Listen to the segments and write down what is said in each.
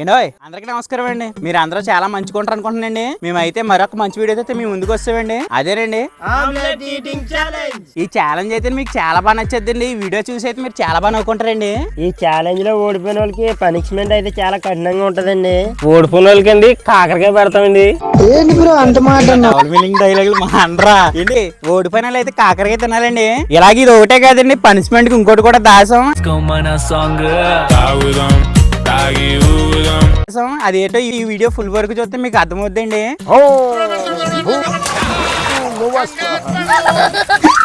ఏంటోయ్ అందరికీ నమస్కారం అండి. మీరు అందరూ చాలా మంచుకుంటారు అనుకుంటున్నాండి మేమైతే మరొక మంచి వీడియో అయితే మేము ముందుకు వస్తామండి. అదేనండి. ఆమ్లెట్ ఈటింగ్ ఛాలెంజ్ ఈ ఛాలెంజ్ అయితే మీకు చాలా బాగా నచ్చేద్దండి. ఈ వీడియో చూసి అయితే మీరు చాలా బాగా నవ్వుకుంటారండి. ఈ ఛాలెంజ్లో ఓడిపోయిన వాళ్ళకి పనిష్మెంట్ అయితే చాలా కఠినంగా ఉంటదండి. ఓడిపోయిన వాళ్ళకి అండి కాకరకాయ పెడతామండి. డైలాగులు మా ఏంటి? ఓడిపోయిన వాళ్ళు అయితే కాకరకాయ తినాలండి. ఇలాగే ఇది ఒకటే కాదండి పనిష్మెంట్కి ఇంకోటి కూడా దాసం. తాగుదాం తాగి దాసం అదేటో ఈ వీడియో ఫుల్ వరకు చూస్తే మీకు అర్థమవుద్దండి.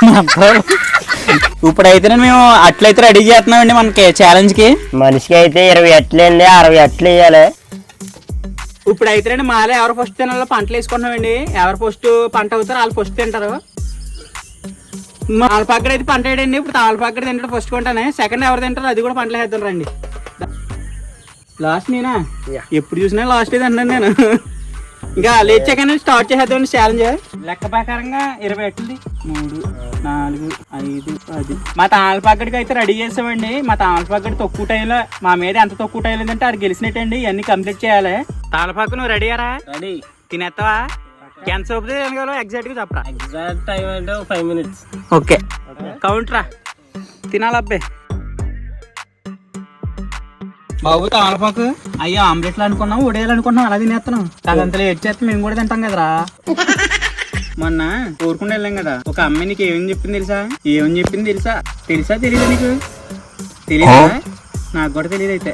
ఇప్పుడైతే మేము అట్లయితే రెడీ చేస్తున్నామండి మనకి ఛాలెంజ్కి. మనిషికి అయితే ఇరవై అట్లు అండి అరవై అట్లు వేయాలి ఇప్పుడు అయితే మాలో ఎవరు ఫస్ట్ తినాలో పంటలు వేసుకుంటున్నామండి. ఎవరు ఫస్ట్ పంట అవుతారో వాళ్ళు ఫస్ట్ తింటారు. తాళపాకడ అయితే పంట వేయడండి ఇప్పుడు తాళపాకడ తింటాడు ఫస్ట్ కొంటానే సెకండ్ ఎవరు తింటారో అది కూడా పంటలు వేద్దాం రండి. లాస్ట్ నేనా. ఎప్పుడు చూసినా లాస్ట్ ఇది అన్నాను నేను. ఇంకా లేచాకనే స్టార్ట్ చేసేద్దాం ఛాలెంజ్ లెక్క ప్రకారంగా ఇరవై ఎట్లది? మూడు నాలుగు ఐదు పది. మా తాళపాకడికి అయితే రెడీ చేసామండి. మా తాళపాకడి తక్కువ టైంలో మా మీద ఎంత తక్కువ టైం లేదంటే అది గెలిచినట్టండి. ఇవన్నీ కంప్లీట్ చేయాలి. తాళపాక నువ్వు రెడీ అరా రెడీ తినేస్తావా? ఎంత సోపు ఎగ్జాక్ట్గా చెప్పరా. ఎగ్జాక్ట్ టైం అంటే ఫైవ్ మినిట్స్ ఓకే కౌంట్రా తినాలి అబ్బాయి బాబు తాళపాకు. అయ్యో ఆమ్లెట్లు అనుకున్నాం ఉడేయాలి అనుకున్నాం అలా తినేస్తున్నాం. అదంతలో ఏడ్ చేస్తే మేము కూడా తింటాం కదరా. మొన్న ఊరుకుండా వెళ్ళాం కదా ఒక అమ్మాయి నీకు ఏమని చెప్పింది తెలుసా? ఏమని చెప్పింది తెలుసా? తెలుసా తెలీదా నీకు? తెలీదా? నాకు కూడా తెలియదు అయితే.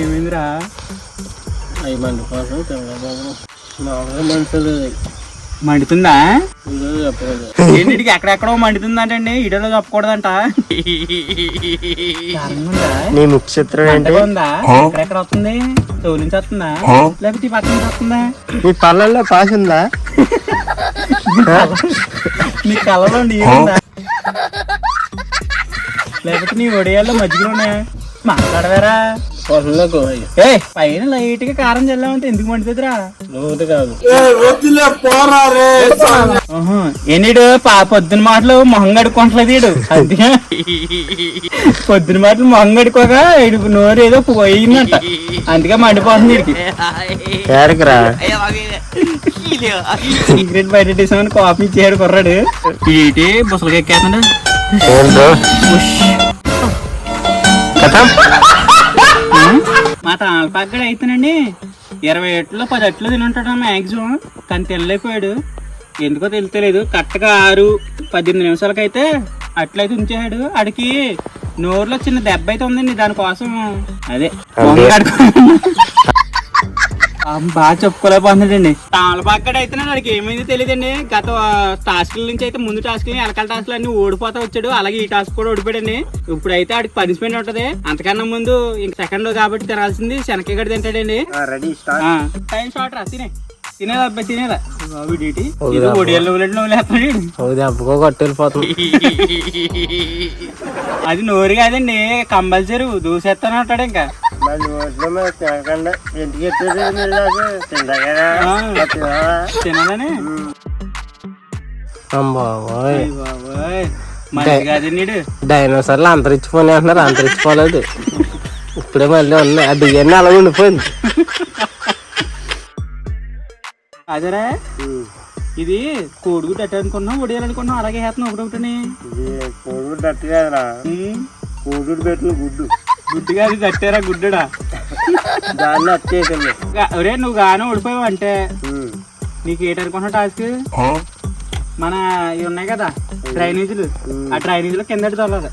ఏమైందిరా? మంది కోసం మనుషులు మండుతుందా? ఏంటికి ఎక్కడెక్కడో మండుతుందంటండి? ఇడలో చెప్పకూడదంట. నీ ముఖ్య చిత్రం ఏంటి? ఉందా? ఎక్కడెక్కడ వస్తుంది? చెవు నుంచి వస్తుందా? లేకపోతే ఈ పక్క నుంచి వస్తుందా? నీ పళ్ళల్లో పాస్ ఉందా? నీ కళ్ళలో నీరు ఉందా లేకపోతే నీ ఒడియాల్లో మజ్జిగలు ఉన్నాయా? మాట్లాడవేరా. గోయి ఏ పైన లైట్గా కారం చల్లామంటే ఎందుకు మండుతుందిరా? నూనె కాదు. ఎన్నిడు పా పొద్దున మాటలు మొహం కడుక్కుంటలేదు ఈడు అందుకే పొద్దున మాటలు మొహం కడుక్కోగా ఈడు నోరు ఏదో పోయిందంట. అందుకే మండిపోతుంది సీక్రెట్ బయట తీసామని కాఫీ ఇచ్చాడు కుర్రాడు. ఏంటి? బుసలకి కథం? మా తాళపాక్కడ అయితేనండి ఇరవై ఎట్లో పది అట్లు తిని ఉంటాడు మ్యాక్సిమం కానీ తినలేకపోయాడు. ఎందుకో తెలుస్తలేదు కరెక్ట్గా ఆరు పద్దెనిమిది నిమిషాలకైతే అట్లయితే ఉంచాడు ఆడికి నోరులో చిన్న దెబ్బ అయితే ఉందండి దానికోసం. అదే బాగా చెప్పుకోలేకపోతున్నాడండి తాళపాక్కడ అయితే వాడికి ఏమైంది తెలియదండి గత టాస్క్ల నుంచి అయితే ముందు టాస్క్ ఎలకల టాస్క్లు అన్ని ఓడిపోతా వచ్చాడు. అలాగే ఈ టాస్క్ కూడా ఓడిపోయాడండి. ఇప్పుడు అయితే ఆడికి పనిష్మెంట్ ఉంటది. అంతకన్నా ముందు ఇంక సెకండ్ కాబట్టి తినాల్సింది శనక్కాయ గడ్డ తింటాడండి. రెడీ టైం షార్ట్ రా తినే. తినేదా అబ్బాయి తినేదా? ఇది ఒడియాలు నువ్వులంటే అది నోరు కాదండి కంపల్సరీ దూసేస్తాను అంటాడు ఇంకా. తినాలని బాబోయ్. బాబోయ్. మంచి కాదండి ఈడు. డైనోసార్లు అంతరించిపోయి అంటున్నారు అంతరించిపోలేదు ఇప్పుడే మళ్ళీ ఉన్నాయి. ఆ బియ్యాన్ని అలా ఉండిపోయింది. అదేరా? ఇది కోడిగుడ్డు అట్ట అనుకున్నాం ఉడియాలనుకున్నాం అలాగే వేస్తున్నాం ఒకటొకటిని కోడి గట్టి కాదురా. ఉమ్, కోడి పెట్టిన గుడ్డు. గుడ్డు కాదు కట్టారా గుడ్డుడా. దాన్ని వచ్చేసింది గా- ఒరే నువ్వు గానం ఓడిపోయావు అంటే. నీకు ఏటనుకున్నావు టాస్క్ మన ఇవి ఉన్నాయి కదా డ్రైనేజీలు ఆ డ్రైనేజీలో కింద తోలదు.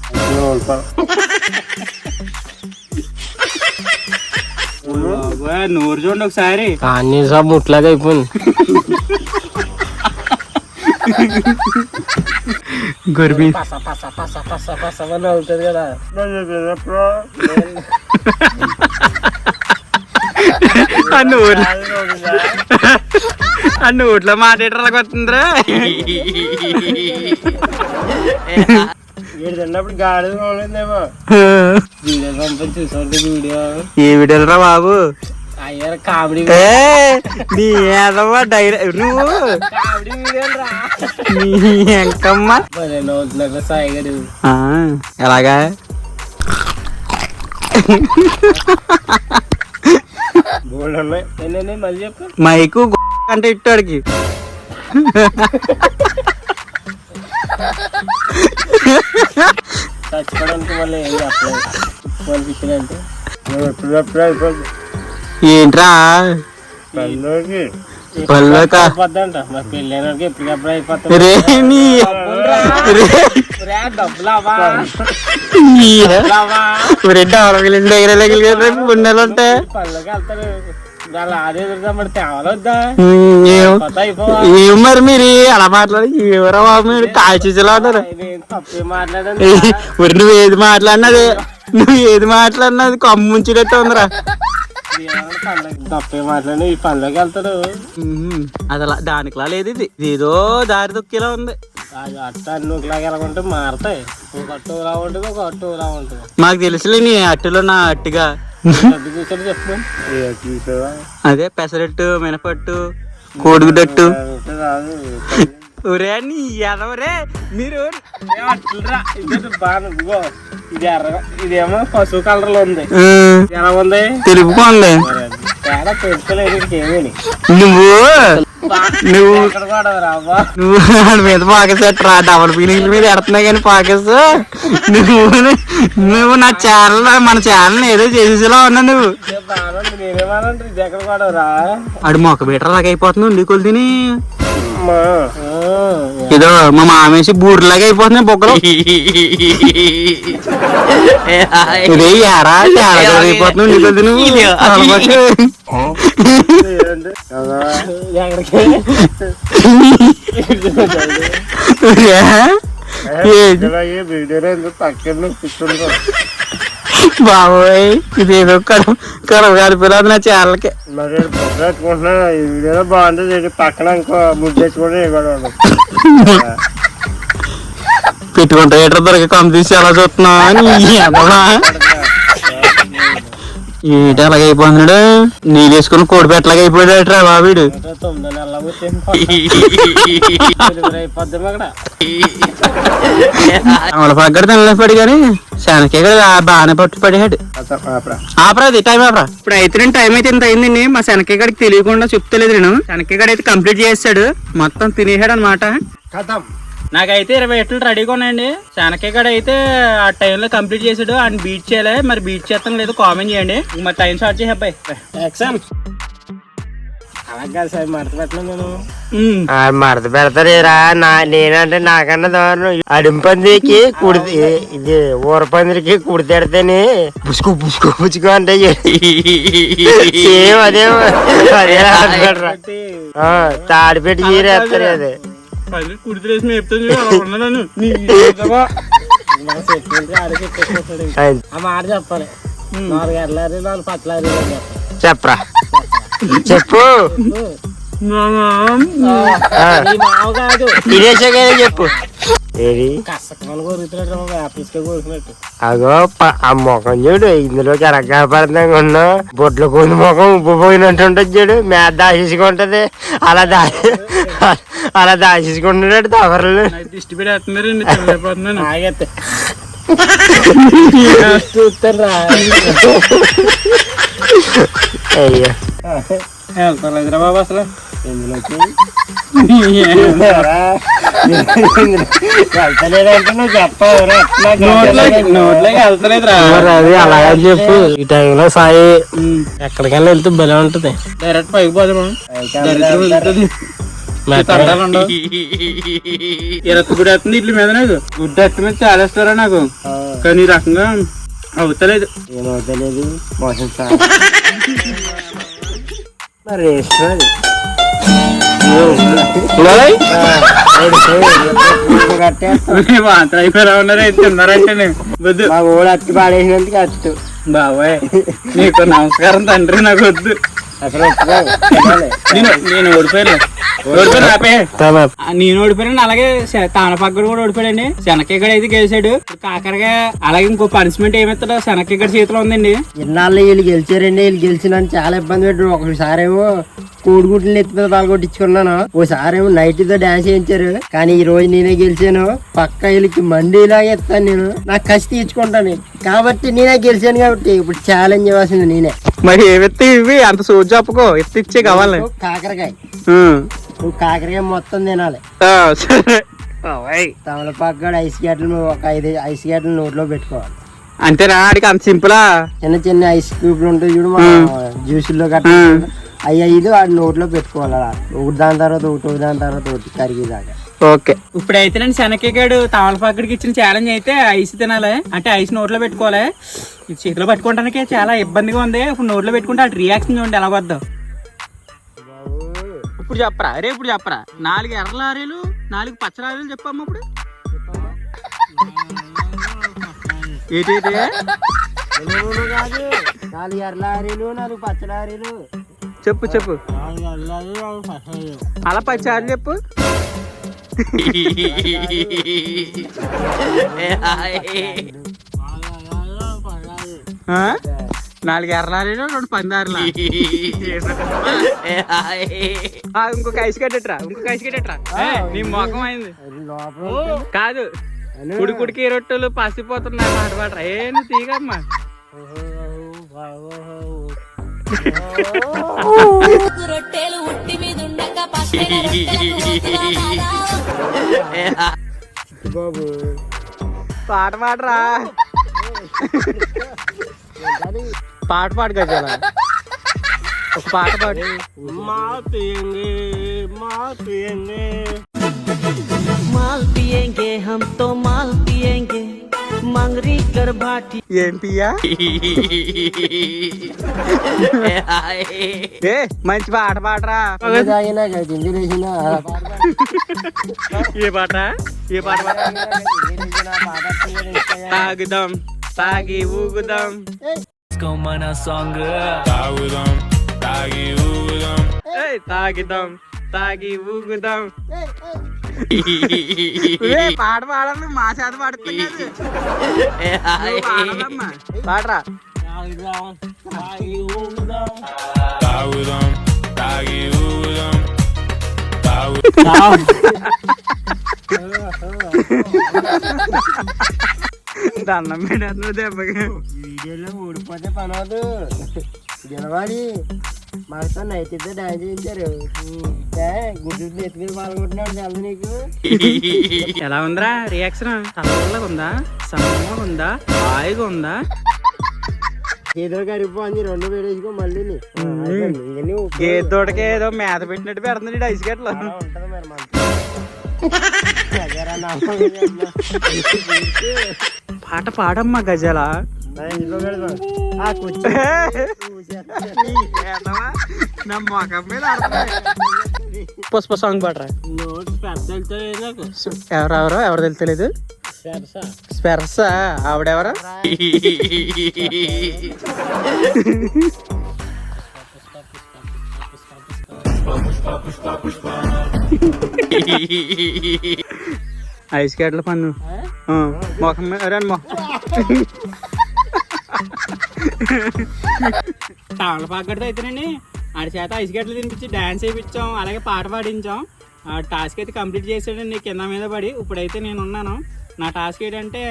నోరు చూడండి ఒకసారి. అన్ని సాబ్ ముట్లాగా అయిపోయింది. గొరిబి పస పస పస పస పస అని అవుతుంది కదా. ఆ నోరు ఆ నోట్లో వస్తుందిరా వీడు తిన్నప్పుడు గాడి పోలేదేమో వీడియో పంపించి చూసండి వీడియో. ఏ వీడియోరా బాబు? నీ ఏదవ్వా డైరీ నువ్వు నీ ఎంకమ్మ. ఎలాగా? మైకు అంటే ఇట్టాడికి. చచ్చిపోవడానికి మళ్ళీ ఏం చెప్పలేదు. వాళ్ళకి ఇచ్చినంటే నువ్వు ఎప్పుడప్పుడు అయిపోద్ది. ఏంట్రా? అయిపోద్దంట మరి దగ్గర మరి ఏం? అలా మాట్లాడి ఎవరో బాబు మీరు కాల్చేసేలా ఉన్నారు. నువ్వు ఏది మాట్లాడినది? నువ్వు ఏది మాట్లాడినది? కొమ్మ ముంచినట్టు ఉందిరా. తప్పే మాట్లాడి ఈ పనిలోకి వెళ్తాడు. ఉమ్, అది అలా దానికిలా లేదు ఇది. ఏదో దారి దొక్కేలా ఉంది. మారతాయి. ఒక అట్టు ఇలా ఉంటుంది ఒక అట్టు ఇలా ఉంటుంది. మాకు తెలుసులే నీ అట్టులో నా అట్టుగా. అదే పెసరట్టు మినపట్టు కోడిగుడ్డట్టు. ఒరే నీ ఎదవరే మీరు అట్లరా? ఇది బాగా ఇది ఎర్ర ఇదేమో పసుపు కలర్లో ఉంది. ఎలా ఉంది? తెలుపుకోండి తేడా పెట్టుకోలేదు ఇంకేమీ నువ్వు? నువ్వు? నువ్వు వాడి మీద పాకేసా రా డబల్ ఫీలింగ్స్ మీద ఎడుతున్నా కానీ పాకేసు నువ్వు నువ్వు నా ఛానల్ మన ఛానల్ ఏదో చేసేలా ఉన్నా నువ్వు. ఆడు మొక్క బీటర్ లాగా అయిపోతున్నావు ఉండి తిని అమ్మా ఏదో మా మామేసి బూర్లాగా అయిపోతున్నాయి బొక్కలు ఇదే యారా చాలా కూడా అయిపోతున్నావు ఉండి తిని ఎక్కడికి వీడియోలో ఎందుకు పక్కన కూర్చుంటా బాబోయ్ ఇదేదో కడవ కడవ కలిపిరాదు నా ఛానల్కి మరి పెట్టుకుంటున్నా వీడియోలో బాగుంటుంది ఇది పక్కన ఇంకో కూడా పెట్టుకుంటే ఏటర్ దొరికి కమ్ తీసి ఎలా చూస్తున్నా. ఏంటి అలాగ అయిపోతున్నాడు నీళ్ళు వేసుకుని కోడి పెట్టలాగా అయిపోయాడు రా బాబీడు. తొమ్మిది నెలల అయిపోద్ది అక్కడ అమల పగ్గడ తినలేపాడు కానీ శనకే కదా బాగానే పట్టు పడేవాడు ఆపరా అది టైం ఆపరా. ఇప్పుడు అయితే నేను టైం అయితే ఇంత అయిందండి మా శనకే గడికి తెలియకుండా చెప్తలేదు నేను. శనకే గడ అయితే కంప్లీట్ చేస్తాడు. మొత్తం తినేసాడు అనమాట నాకైతే ఇరవై ఎట్లు రెడీగా ఉన్నాయండి. శనకే గడ అయితే ఆ టైంలో కంప్లీట్ చేసాడు ఆయన బీట్ చేయాలి. మరి బీట్ చేస్తాను లేదు కామెంట్ చేయండి. మరి టైం స్టార్ట్ చేసే అబ్బాయి. అలా కాదు సార్ మడత పెట్టను నేను. మడత పెడతారేరా? నా నేనంటే నాకన్నా దారుణం. అడింపందికి కుడి ఇది ఊరపందిరికి కుడి తిడితేనే పుసుకు పుసుకు పుసుకు అంటే సేమ్ అదే అదే తాడిపెట్టి చీరేస్తారు అదే. ఆ మాట చెప్పాలి. నాలుగు ఎర్లారి నాలుగు పట్లారి చెప్పరా. చెప్పు. చెప్పు. అగో ఆ ముఖం చూడు ఇందులో కరకాపరంగా ఉన్నా. బొడ్ల కొంది ముఖం ఉప్పు పోయినట్టు ఉంటుంది చూడు. మేత దాచేసుకుంటది అలా దా అలా దాచేసుకుంటున్నాడు తవరలు దిష్టి చూస్తారా అయ్యో బాబు అసలు ఎందులోకి వెళ్తలేదంటే నువ్వు చెప్పవరా నోట్లోకి వెళ్తలేదురా. అది అలాగే చెప్పు. ఈ టైంలో సాయి ఎక్కడికైనా వెళ్తే భలే ఉంటది. డైరెక్ట్ పైకి పోదాం దరిద్రం ఇరవై గుడి వస్తుంది ఇట్ల మీద నాకు? గుడ్డ మీద చాలేస్తారా నాకు? కానీ ఈ రకంగా అవుతలేదు ఏమవుతలేదు మోసం సాయి మరి వేస్తున్నది మాత్రం అయిపోయినా ఉన్నారా తిన్నారంటే వద్దు. మా పాడేసినందుకు అత్తు బాబాయ్ నీకు నమస్కారం తండ్రి నాకు వద్దు. నేను నేను ఓడిపోయాను ఓడిపోయాను ఆపే. నేను ఓడిపోయాను అలాగే తాన పక్కన కూడా ఓడిపోయాడండి. శనక్కిగడ అయితే గెలిచాడు. కాకరగా అలాగే ఇంకో పనిష్మెంట్ ఏమిస్తాడో శనక్కిగడ చేతిలో ఉందండి. ఇన్నాళ్ళు వీళ్ళు గెలిచారండి వీళ్ళు గెలిచినందుకు చాలా ఇబ్బంది పెట్టారు. ఒకసారి ఏమో కోడిగుడ్లు ఎత్తి మీద పాల్గొట్టించుకున్నాను ఓసారి ఏమో నైట్తో డాన్స్ చేయించారు కానీ ఈ రోజు నేనే గెలిచాను. పక్క వీళ్ళకి మండీలాగా ఇస్తాను నేను. నాకు కసి తీర్చుకుంటాను కాబట్టి నేనే గెలిచాను కాబట్టి ఇప్పుడు ఛాలెంజ్ ఇవ్వాల్సింది నేనే. మరి ఏవెత్తి ఇవి? అంత సోజు చెప్పుకో ఎత్తి ఇచ్చే కావాలి కాకరకాయ. నువ్వు కాకరకాయ మొత్తం తినాలి. ఆ, సరే. బాబాయ్. తమలపాకు కూడా ఐస్ గడ్డలు ఒక ఐదు ఐస్ గడ్డలు నోట్లో పెట్టుకోవాలి. అంతేనా ఆడికి అంత సింపులా? చిన్న చిన్న ఐస్ క్యూబ్లు ఉంటాయి చూడు మన జ్యూసుల్లో కట్ట అవి ఐదు వాడి నోట్లో పెట్టుకోవాలి అలా. ఒకటి దాని తర్వాత ఒకటి ఒకటి దాని తర్వాత ఒకటి కరిగేదాకా. ఓకే. ఇప్పుడైతే నేను శనక్కాయగాడు తమలపాకుడికి ఇచ్చిన ఛాలెంజ్ అయితే ఐస్ తినాలి. అంటే ఐస్ నోట్లో పెట్టుకోవాలి. ఇది చేతిలో పట్టుకోవడానికి చాలా ఇబ్బందిగా ఉంది. ఇప్పుడు నోట్లో పెట్టుకుంటే అటు రియాక్షన్ చూడండి ఎలా వద్దాం. ఇప్పుడు చెప్పరా? అరే ఇప్పుడు చెప్పరా? నాలుగు ఎర్ర లారీలు నాలుగు పచ్చ లారీలు చెప్పమ్మా ఇప్పుడు. ఏంటి నాలుగు ఎర్ర లారీలు నాలుగు పచ్చ లారీలు. చెప్పు చెప్పు. అలా పచ్చారు చెప్పు? నాలుగు ఎర్రలారీలు రెండు పందారులా? ఆ, ఇంకొక ఐస్ కట్టేట్రా ఇంకొక ఐస్ కట్టేట్రా నీ మొఖం అయింది. కాదు కుడి కుడికి రొట్టెలు పసిపోతున్నాయి మాట ఏ నువ్వు తీగమ్మా. బాబు పాట పాడరా పాట పాడు కదా ఒక పాట పాడు మాల్ పియంగే మాల్ పియంగే మాల్ పియంగే హమ్ తో మా मंगरी कर भाटी। ये पिया? ए मंच बाट बाट रहा। ये ना कर ज़िंदगी दिन ना ये बाट रहा ये बाट बाट रहा तागदम तागी उगदम कौन सॉन्ग तागदम तागी उगदम। ए तागदम తాగి ఊగుదాం. ఏ, పాట పాడాలి మా చేత పాడుతున్నది నువ్వు పాడాలమ్మా. పాడరా. తాగుదాం తాగి ఊగుదాం. తాగు. దండం పెట్టేస్తున్నావు దెబ్బకి. వీడియోలో ఊడిపోతే పనవదు. గెలవాలి మాతో అయితే డాన్స్ చేయించారు గుడ్డు ఎత్తి మీద పాల్గొంటున్నాడు తెలుసు నీకు? ఎలా ఉందిరా రియాక్షన్ చల్లగా ఉందా? సన్నగా ఉందా? హాయిగా ఉందా? చేతులు కరిగిపోయింది రెండు వేడేసుకో మళ్ళీ ఇవన్నీ ఉప్పు ఏ దూడకి ఏదో మేత పెట్టినట్టు పెడుతుంది ఐస్ గట్లో ఉంటది మరి. పాట పాడమ్మా గజల. పుష్ప సాంగ్ పాడరా. ఎవరెవరో ఎవరు తెలుతలేదు స్పెర్స ఆవిడెవరు? ఐస్ కేట్ల పన్ను. మొఖం మీద రండి మొఖం. అయితేనండి ఆడి చేత ఐస్ గడ్డలు తినిపించి డాన్స్ వేయించాం అలాగే పాట పాడించాం. ఆ టాస్క్ అయితే కంప్లీట్ చేసాడండి కింద మీద పడి ఇప్పుడైతే నేను ఉన్నాను నా టాస్క్ ఏంటంటే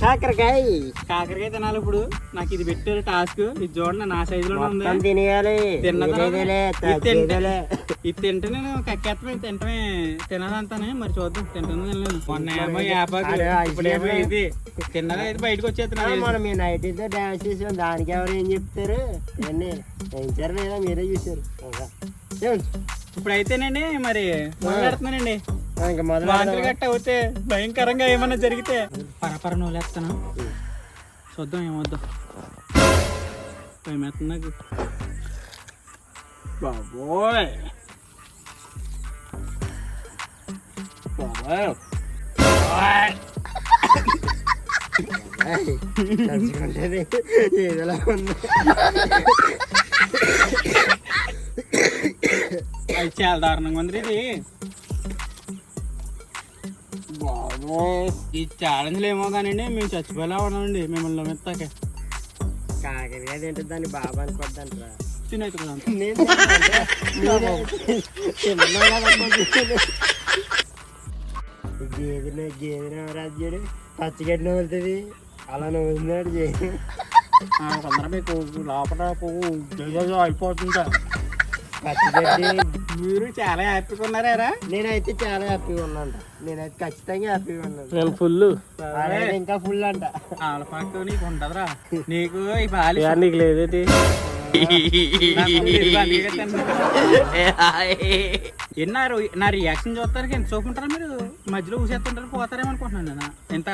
కాకరకాయ. కాకరకాయ తినాలి ఇప్పుడు. నాకు ఇది పెట్టారు టాస్క్. ఇది చూడండి నా సైజులో ఉంది. తినేయాలి. ఇది తింటే. ఇది నేను కక్కేత్తమే తింటమే. తినాలంతానే మరి చూద్దాం. తింటాను తినలేదు. మొన్న ఏమో ఐస్ ఇప్పుడేమో. ఇది. తిన్నది అయితే బయటకు ఆ, వచ్చేస్తున్నాను మనం మీ నైట్ అయితే డాన్స్ చేసాం. దానికి ఎవరు ఏం చెప్తారు? ఇవన్నీ పెంచారు లేదా మీరే చూసారు? ఇప్పుడైతేనండి మరి మొదలు వాంతులు? గట్ట అవుతే భయంకరంగా ఏమన్నా జరిగితే పరపర నూలేస్తాను చూద్దాం ఏమొద్దాం భయం వేస్తుంది నాకు? బాబోయ్. బాబోయ్. ఏదోలా ఉంది. చాలా దారుణంగా ఉంది ఇది ఈ ఛాలెంజ్లు ఏమో కానండి మేము చచ్చిపోయేలా ఉన్నామండి మిమ్మల్ని మెత్తాకే కాకరకాయ తింటే దాన్ని బాబా అనుకోద్దంటారా. తినైతే కదా గేదె గేదె రాజ్యుడు పచ్చగడ్డి నవ్వుతుంది అలా నవ్వుతున్నాడు జేది కొందరు మీకు లోపల పువ్వు అయిపోతుందా పచ్చగడ్డి మీరు చాలా హ్యాపీగా ఉన్నారా నేనైతే చాలా హ్యాపీగా ఉన్నాను నేనైతే ఖచ్చితంగా హ్యాపీగా ఉన్నాను. నేను ఫుల్ ఇంకా ఫుల్ అంట. వాళ్ళ పక్క నీకు ఉండదురా నీకు ఈ బాలి నీకు లేదేటి ఎన్నారు నా రియాక్షన్ చూస్తానికి ఎంత చూపుంటారా మీరు? మధ్యలో ఊసేస్తుంటారు పోతారేమో అనుకుంటున్నాను నేను. ఇంత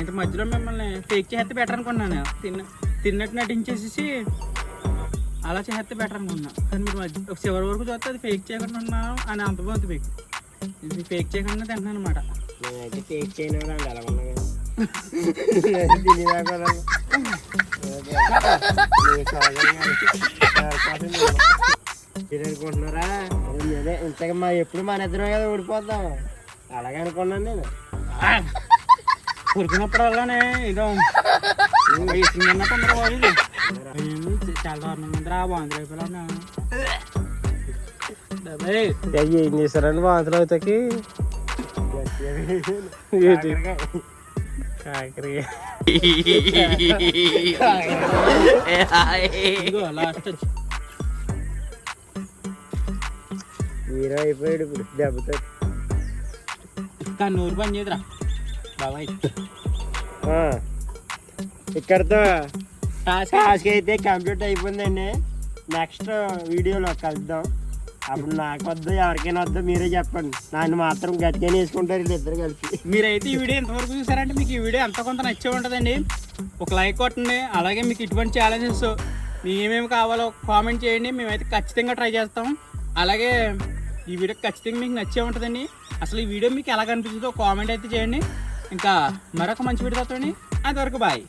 ఇంత మధ్యలో మిమ్మల్ని ఫేక్ చేస్తే బెటర్ అనుకున్నాను తిన్న తిన్నట్టు నటించేసేసి అలా చేస్తే బెటర్ అనుకున్నా కానీ మీరు మధ్య ఒక చివరి వరకు చూస్తే అది ఫేక్ చేయకుండా ఉన్నాను అని అంతపోతుంది మీకు ఇది ఫేక్ చేయకుండా తింటున్నాను అనమాట నేనైతే చేయను అలా ఉన్నా అనుకుంటున్నారా? నేనే ఇంతగా మా ఎప్పుడు మన ఇద్దరం కదా ఓడిపోతాం. అలాగే అనుకున్నాను నేను. ఉరికినప్పుడల్లానే ఇదో ఇస్తున్న తొందర పోయింది నేను చాలా దారుణంగా ఉందిరా బాగుంది రేపు ఏం చేశారండి వాంతులు అవుతాకి ఇదిగో లాస్ట్ హీరో అయిపోయాడు ఇప్పుడు దెబ్బతో కానీ నూరు పని చేయదురా బాబాయ్ ఇక్కడతో టాస్క్ టాస్క్ అయితే కంప్లీట్ అయిపోయిందండి. నెక్స్ట్ వీడియోలో కలుద్దాం. అప్పుడు నాకు వద్దు ఎవరికైనా వద్దు మీరే చెప్పండి. నన్ను మాత్రం గట్టిగా వేసుకుంటారు ఇద్దరు కలిపి. మీరైతే ఈ వీడియో ఎంతవరకు చూసారంటే మీకు ఈ వీడియో ఎంత కొంత నచ్చే ఉంటుందండి. ఒక లైక్ కొట్టండి అలాగే మీకు ఇటువంటి ఛాలెంజెస్ మీకు ఏమేమి కావాలో కామెంట్ చేయండి. మేమైతే ఖచ్చితంగా ట్రై చేస్తాం. అలాగే ఈ వీడియో ఖచ్చితంగా మీకు నచ్చే ఉంటుందండి. అసలు ఈ వీడియో మీకు ఎలా కనిపించిందో కామెంట్ అయితే చేయండి. ఇంకా మరొక మంచి వీడియోతో అంతవరకు బాయ్